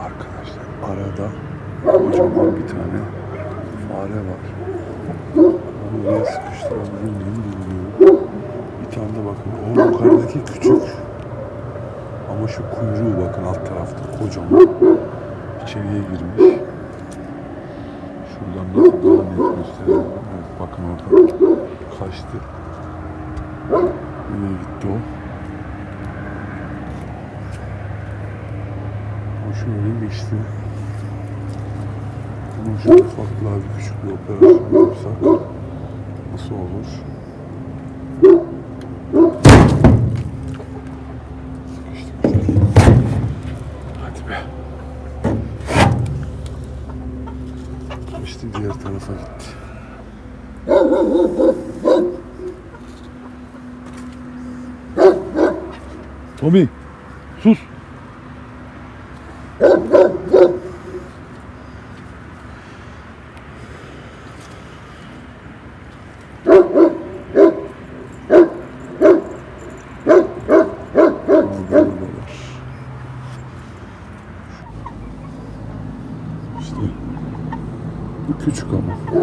Arkadaşlar arada kocaman bir tane fare var. Onu oraya sıkıştırabilir miyim bilmiyorum. Bir tane de bakın o yukarıdaki küçük. Ama şu kuyruğu bakın alt tarafta kocaman. İçeriye girmiş. Şuradan nasıl daha net gösterelim. Evet bakın orada kaçtı. Nereye gitti o? O şöyle geçti. Ama şu ufaklığa bir küçük bir operasyon yapsak nasıl olur? Hadi be. İşte diğer tarafa gitti. Tommy, sus. İşte bu küçük ama.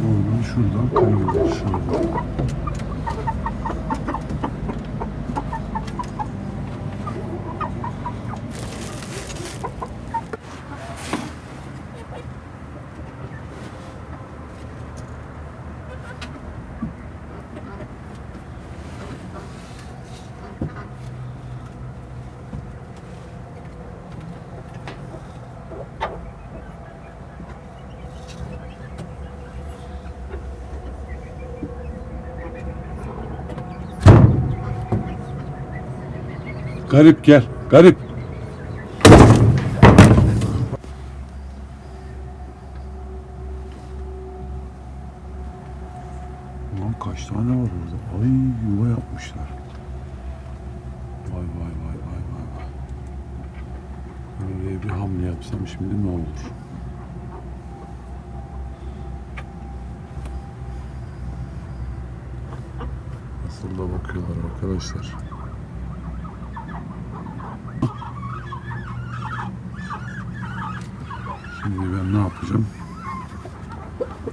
Oradan şuradan kayıyorlar şuradan. Garip gel. Garip. Lan kaç tane var orada? Ay yuva yapmışlar. Vay vay vay vay vay vay. Böyle bir hamle yapsam şimdi ne olur? Nasıl da bakıyorlar arkadaşlar. Şimdi ben ne yapacağım?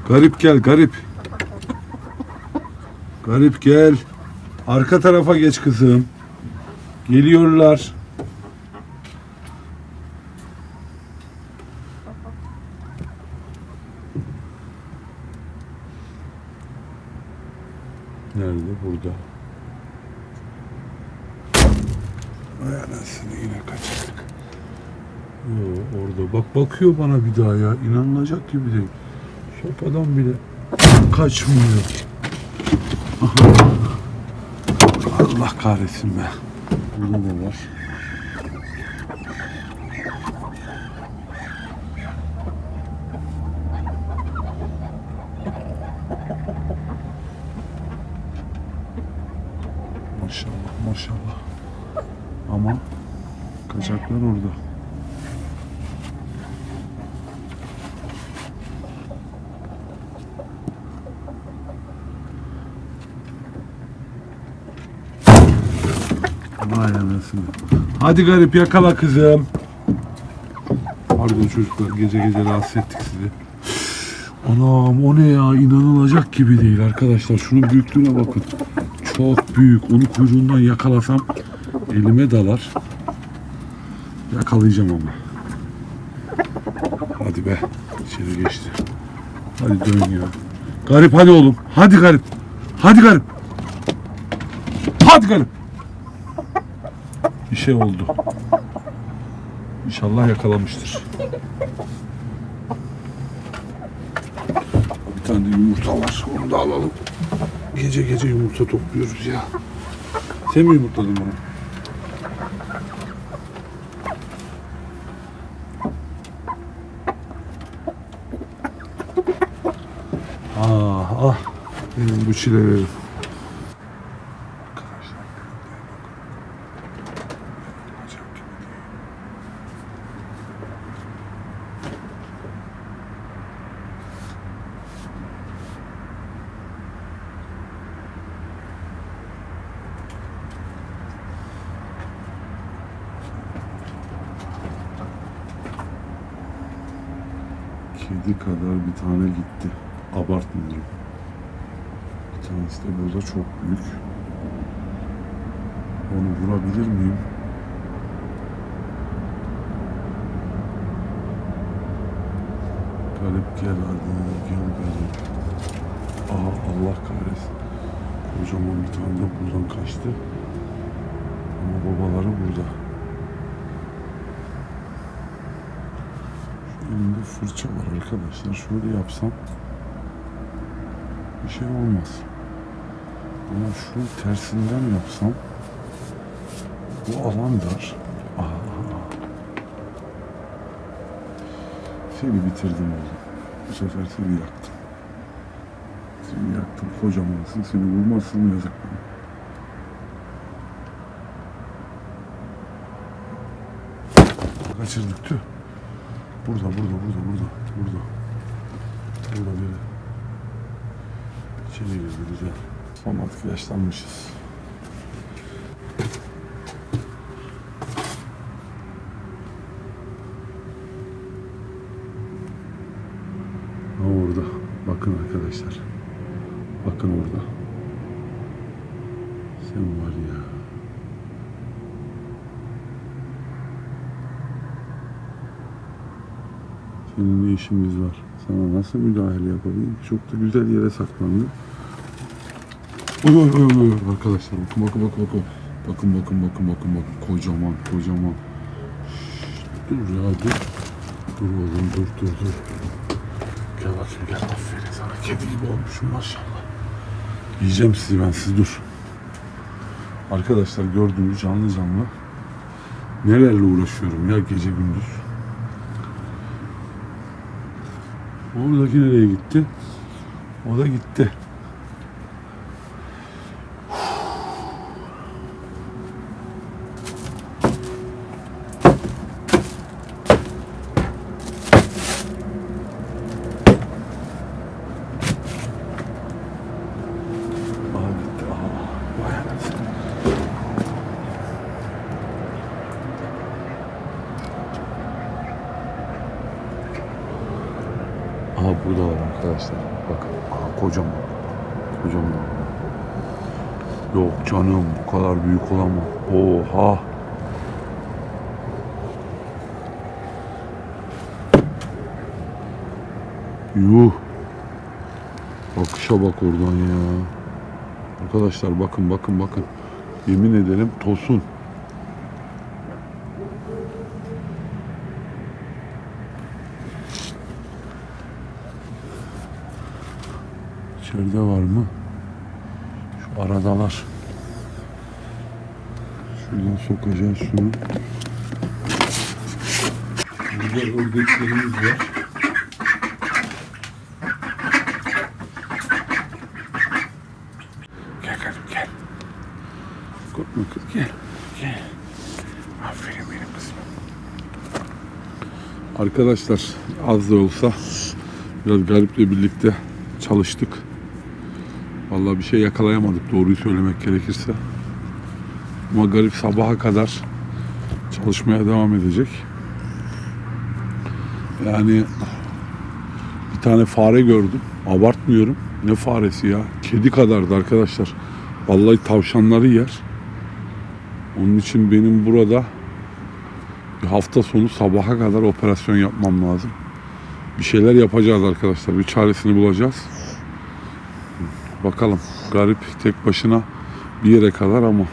Garip gel garip. Garip gel. Arka tarafa geç kızım. Geliyorlar. Nerede? Burada. Ay anasını yine kaçırdık. Yo, orada. Bak bakıyor bana bir daha ya. İnanılacak gibi değil. Sopadan bile kaçmıyor. Allah kahretsin be. Burada da var. Maşallah maşallah. Ama kaçaklar orada. Vay anasını. Hadi garip yakala kızım. Pardon çocuklar gece gece rahatsız ettik sizi. Anam o ne ya inanılacak gibi değil arkadaşlar. Şunun büyüklüğüne bakın. Çok büyük. Onu kuyruğundan yakalasam elime dalar. Yakalayacağım ama. Hadi be. İçeri geçti. Hadi dön ya. Garip hadi oğlum. Hadi garip. Hadi garip. Hadi garip. Bir şey oldu. İnşallah yakalamıştır. Bir tane de yumurta var. Onu da alalım. gece gece yumurta topluyoruz ya. Sen mi yumurtladın bunu? Ah ah. Benim bu. Arkadaşlar. Kedi kadar bir tane gitti. Abartmıyorum. Bir tanesi de burada çok büyük. Onu vurabilir miyim? Galip gel hadi gel Galip. Aha Allah kahretsin. Kocaman bir tane de buradan kaçtı. Ama babaları burada. Elimde fırça var arkadaşlar. Şöyle yapsam bir şey olmaz. Ama şunu tersinden yapsam bu alan dar. Aha. Seni bitirdim oğlum. Bu sefer seni yaktım. Seni yaktım. Kocamansın. Seni vurmazsın yazık bana. Kaçırdık tüh. Burada, burada, burada, burada, burada. Burada biri. İçeri girdi güzel. Son artık yaşlanmışız. Ha orada. Bakın arkadaşlar. Bakın orada. Sen var ya. Senin ne işimiz var? Sana nasıl müdahale yapabilirim? Çok da güzel yere saklandı. Oy oy oy oy arkadaşlar bakın bakın bakın bakın. Bakın bakın bakın bakın bakın. Kocaman kocaman. Şşt, dur ya dur. Dur oğlum dur dur dur. Gel bakayım gel aferin sana. Kedi gibi olmuşum maşallah. Yiyeceğim sizi ben siz dur. Arkadaşlar gördüğünüz canlı canlı nelerle uğraşıyorum ya gece gündüz. Oradaki nereye gitti? O da gitti. Aha gitti. Aha. Vay anasını. Aha buradalar arkadaşlar. Bakın. Aha kocaman. Kocaman. Yok canım bu kadar büyük olamaz. Oha. Yuh. Bakışa bak oradan ya. Arkadaşlar bakın bakın bakın. Yemin ederim tosun. İçeride var mı? Şu aradalar. Şuradan sokacağız şunu. Burada ördeklerimiz var. Gel kızım gel. Korkma kız gel. Gel. Aferin benim kızım. Arkadaşlar az da olsa biraz gariple birlikte çalıştık. Vallahi bir şey yakalayamadık doğruyu söylemek gerekirse. Ama garip sabaha kadar çalışmaya devam edecek. Yani bir tane fare gördüm. Abartmıyorum. Ne faresi ya? Kedi kadardı arkadaşlar. Vallahi tavşanları yer. Onun için benim burada bir hafta sonu sabaha kadar operasyon yapmam lazım. Bir şeyler yapacağız arkadaşlar. Bir çaresini bulacağız. Bakalım. Garip tek başına bir yere kadar ama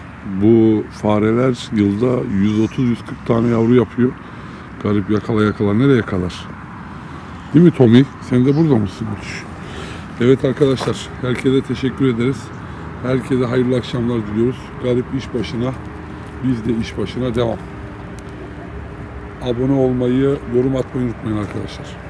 bu fareler yılda 130-140 tane yavru yapıyor. Garip yakala yakala nereye kadar? Değil mi Tommy? Sen de burada mısın? Evet arkadaşlar, herkese teşekkür ederiz. Herkese hayırlı akşamlar diliyoruz. Garip iş başına, biz de iş başına devam. Abone olmayı, yorum atmayı unutmayın arkadaşlar.